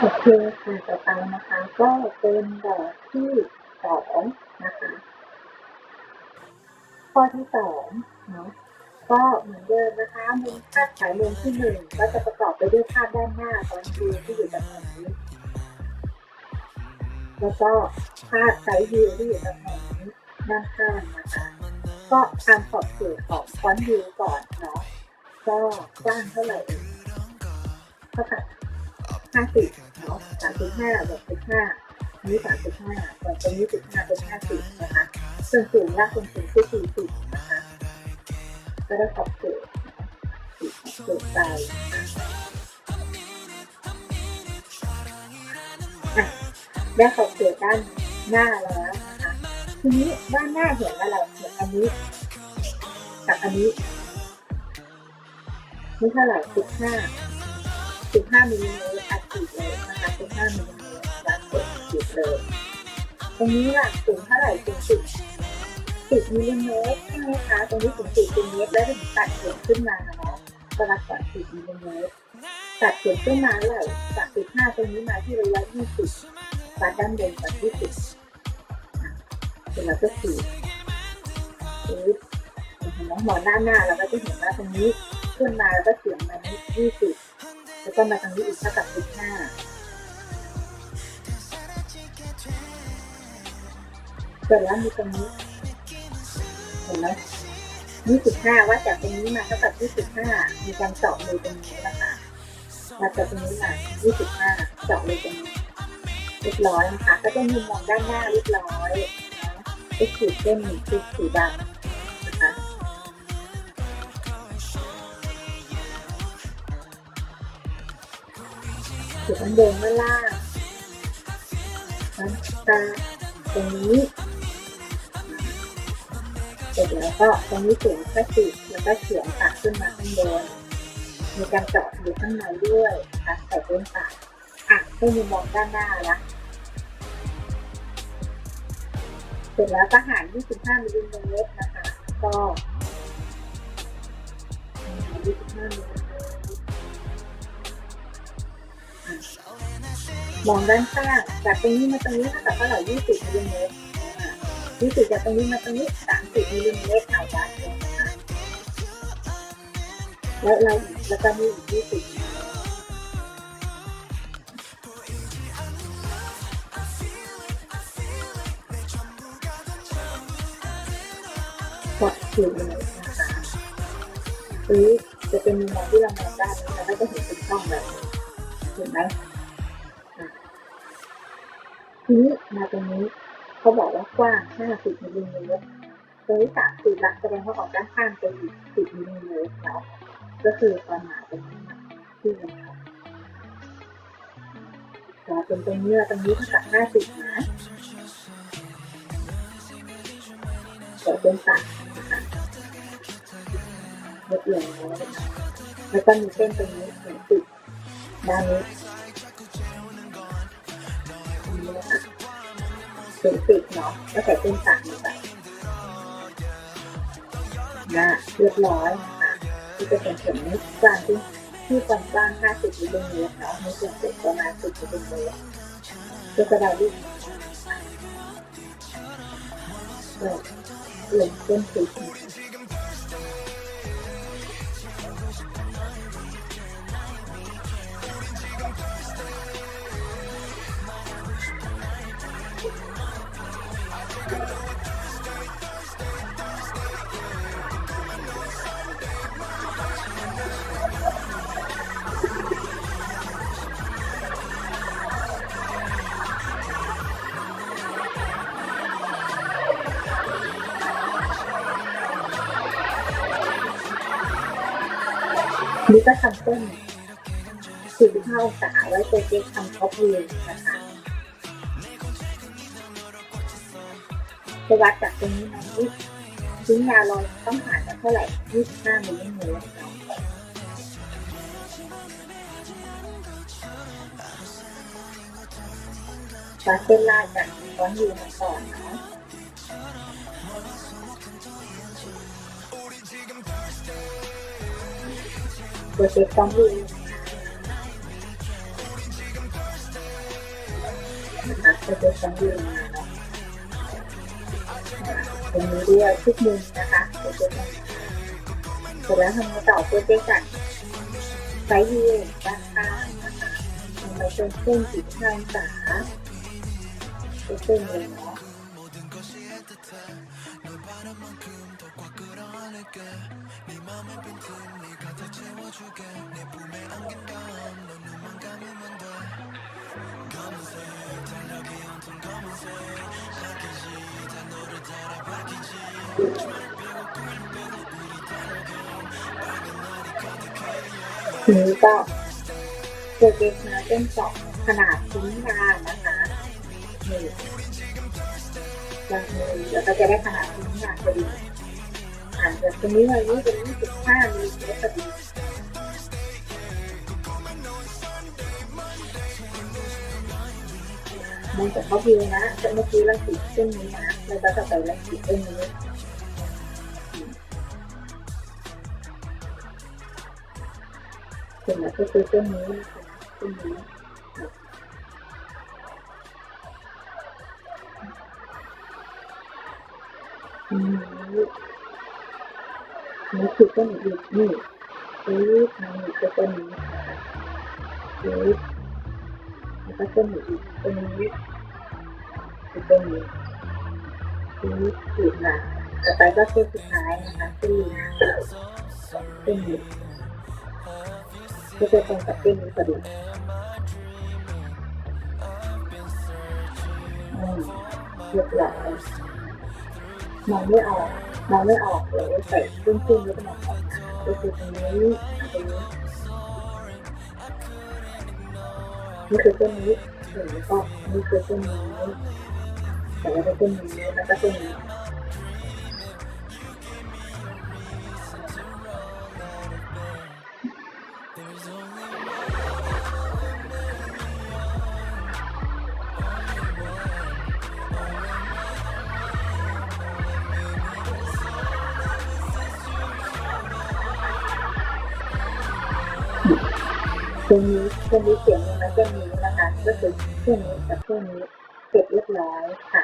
โอเคค่ะต่อไปนะคะ ก็เป็นแบบที่สองนะคะ ข้อที่สองเนาะก็เหมือนเดิมนะคะมุมภาพฉายมุมที่หนึ่งก็จะประกอบไปด้วยภาพด้านหน้าตอนวิวที่อยู่ตำแหน่งนี้แล้วก็ภาพไซด์วิวที่อยู่ตำแหน่งนี้ด้านข้างนะคะ ก็ตามขอบเขตของฟอนต์วิวก่อนเนาะก็กว้างเท่าไหร่เอ่ยเท่ากับ ห้าสิบเนาะสามสิบห้าบวกสิบห้าอันนี้สามสิบห้าส่วนตรงนี้สิบห้าเป็นห้าสิบนะคะส่วนสูงล่างส่วนสูงคือสี่สิบนะคะก็ได้ขอบเขตขอบเขตไปอะได้ขอบเขตด้านหน้าแล้วนะคะทีนี้ด้านหน้าเห็นอะไรเห็นอันนี้กับอันนี้นี่เท่าไหร่สิบห้า สิบห้ามิลลิเมตรอัดฉีดเลยนะคะสิบห้ามิลลิเมตรวัดกดฉีดเลยตรงนี้ล่ะสูงเท่าไหร่สูงสิบสิบมิลลิเมตรใช่ไหมคะตรงนี้ถึงสิบมิลลิเมตรแล้วถึงตัดเขียนขึ้นมาเนาะก็วัดก่อนสิบมิลลิเมตรตัดเขียนขึ้นมาเท่าไหร่จากสิบห้าตรงนี้มาที่ระยะยี่สิบวัดด้านบนจากยี่สิบเสร็จแล้วก็ขีดปึ๊บเห็นไหมหมอนด้านหน้าเราก็จะเห็นว่าตรงนี้ขึ้นมาแล้วก็เขียนมานี้ยี่สิบ แล้วก็มาตรงนี้อีกเท่ากับสิบห้าเสร็จแล้วมีตรงนี้ เห็นไหมยี่สิบห้าว่าจากตรงนี้มาเท่ากับยี่สิบห้ามีการเจาะเลยตรงนี้นะคะมาจากตรงนี้มายี่สิบห้าเจาะเลยตรงนี้เรียบร้อยนะคะก็จะมีมองด้านหน้าเรียบร้อยนะก็ขีดเส้นสีสีดำ ขีดด้านบนด้านล่างด้านตาตรงนี้เสร็จแล้วก็ตรงนี้เขียนแค่สิบแล้วก็เขียนตัดขึ้นมาข้างบนมีการเจาะอยู่ข้างในด้วยนะคะใส่เส้นตัดอะให้มีมองด้านหน้าละเสร็จแล้วก็หาร 25มิลลิเมตรนะคะ ก็หาร25มิลลิเมตร มองด้านข้างจากตรงนี้มาตรงนี้เท่ากับเท่าไหร่20มิลลิเมตรอะ20จากตรงนี้มาตรงนี้30มิลลิเมตรเอาได้เลยนะคะแล้วเราอีกแล้วก็มีอีก20กดขีดเลยนะคะหรือจะเป็นมุมมองที่เรามองได้นะคะก็จะเห็นเป็นช่องแบบนี้ เห็นไหมอะทีนี้มาตรงนี้เขาบอกว่ากว้าง50มิลลิเมตรตรงนี้30ละแสดงว่าออกด้านข้างเป็นอีก10มิลลิเมตรเนาะก็คือความหมาตรงนี้ที่มันทำแต่เป็นตรงนี้ตรงนี้เท่ากับ50นะเดี๋ยวเป็นตัดนะคะเรียบร้อยแล้วก็มีเส้นตรงนี้เหมือนติด ด้านนี้นี่นะคะเป็นติดเนาะแล้วใส่เส้นตัดลงไปนะเรียบร้อยนะคะที่จะเป็นเข็มนิ้วกลางที่ที่ความกว้าง50มิลลิเมตรเนาะมีส่วนสูงประมาณ10มิลลิเมตรก็จะได้รูปนี้เราเปลี่ยนเส้นสี นี่ก็ทำเส้น45องศาไว้ตัวเจ๊ทำท็อปวิวนะคะจะวัดจากตรงนี้มาที่ชิ้นยาวเราต้องหารกันเท่าไหร่25มิลลิเมตรวัดเส้นลายจากฟอนต์วิวมาก่อนเนาะ ตัวเช็คฟอนต์วิวจะเจอชั้นยืนมาเนาะตรงนี้ด้วยทุกมุมนะคะจะเจอตรงนี้เสร็จแล้วทำมาต่อเพื่อด้วยกันไซส์ยืนด้านข้างนะคะทำมาเป็นเส้นสีทางสาเป็นเส้นเลยเนาะ ทีนี้ก็เกิดเป็นมาเส้นสองขนาดชิ้นงานนะคะนี่ยังมีแล้วก็จะได้ขนาดชิ้นงานพอดี อ่านจากตรงนี้มานี่เป็น25มิลลิเมตรพอดีมองจากเขาวิวนะแต่เมื่อกี้เราขีเส้นนี้นะแล้วก็จะไปเราขีเส้นนี้เสร็จแล้วก็คือเส้นนี้นะคะเส้นนี้อืม นี่คือเส้นอีกนี่ปึ๊บนี่คือเส้นนี้นะคะปึ๊บแล้วก็เส้นอีกเส้นนี้คือเส้นนี้ปึ๊บขีดมาต่อไปก็เส้นสุดท้ายนะคะเส้นนี้เส้นนี้ก็จะตรงกับเส้นนี้พอดีอืมเรียบร้อยมองไม่ออก มองไม่ออกเลยใส่ขึ้นขึ้นแล้วก็มองออกก็คือตรงนี้ตรงนี้นี่คือเส้นนี้แล้วก็นี่คือเส้นนี้แต่ว่าต้นนี้แล้วก็ต้นนี้ ตรงนี้ตรงนี้เสียงลงมาเส้นนี้นะคะก็คือเส้นนี้กับช่วงนี้เสร็จเรียบร้อยค่ะ